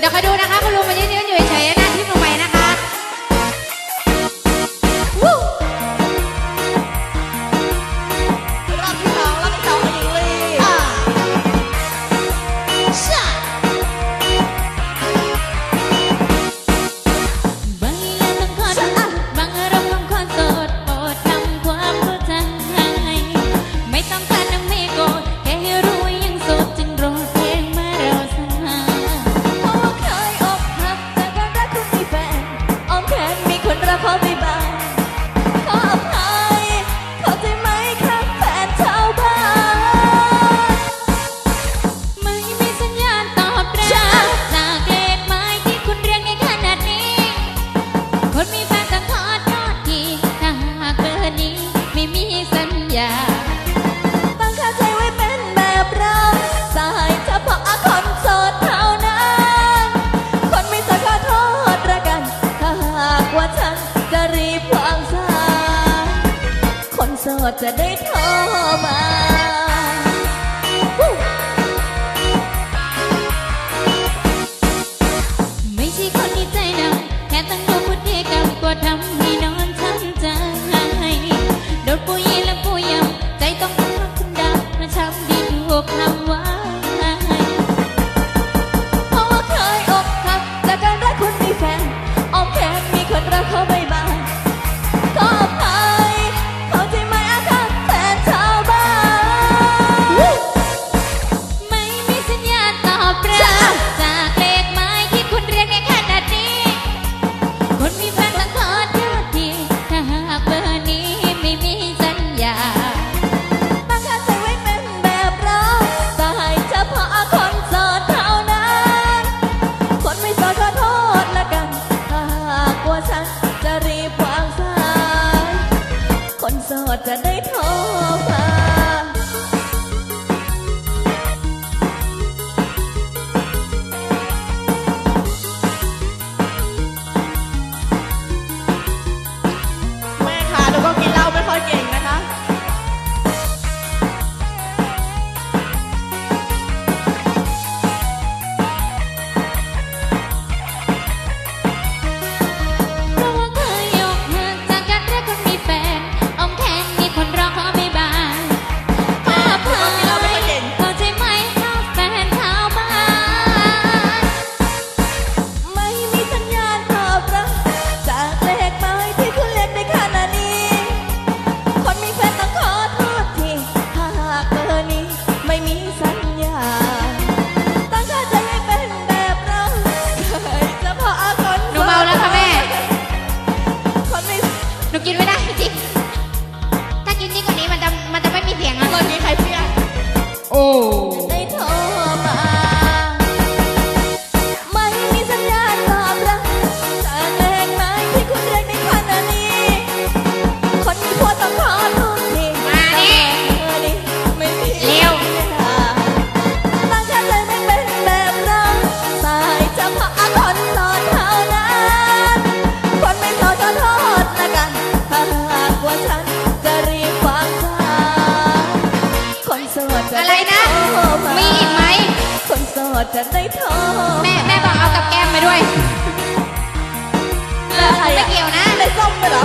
เดี๋ยวคอยดูนะคะ คุณลุงมายืนยืนอยู่เฉย จะได้โทรม่ใช่คนที่ใจดำแค่ตั้งตัวพูดเดียกัทำให้นอนทั้งใจโดนปุยและปุยยำใจต้องรักคุณดามาช้ำดีถูกทำ Put me No quiero ir จะได้ทอแม่แม่บอกเอากับแก้มไปด้วย เลิกไม่เกี่ยวนะ เลยส้มไปเหรอ